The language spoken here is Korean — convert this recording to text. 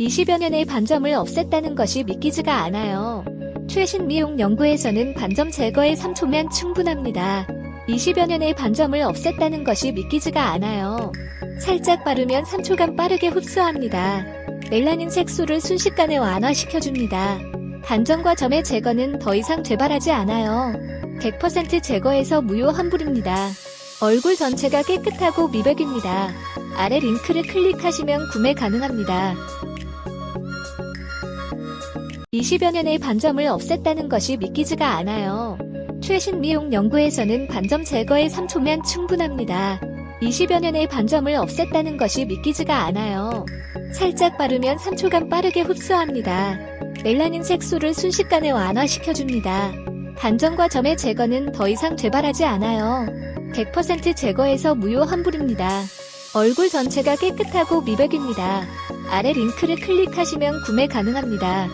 20여 년의 반점을 없앴다는 것이 믿기지가 않아요. 최신 미용 연구에서는 반점 제거에 3초면 충분합니다. 20여 년의 반점을 없앴다는 것이 믿기지가 않아요. 살짝 바르면 3초간 빠르게 흡수합니다. 멜라닌 색소를 순식간에 완화시켜줍니다. 반점과 점의 제거는 더 이상 재발하지 않아요. 100% 제거해서 무효 환불입니다. 얼굴 전체가 깨끗하고 미백입니다. 아래 링크를 클릭하시면 구매 가능합니다. 20여 년의 반점을 없앴다는 것이 믿기지가 않아요. 최신 미용 연구에서는 반점 제거에 3초면 충분합니다. 20여 년의 반점을 없앴다는 것이 믿기지가 않아요. 살짝 바르면 3초간 빠르게 흡수합니다. 멜라닌 색소를 순식간에 완화시켜줍니다. 반점과 점의 제거는 더 이상 재발하지 않아요. 100% 제거해서 무효 환불입니다. 얼굴 전체가 깨끗하고 미백입니다. 아래 링크를 클릭하시면 구매 가능합니다.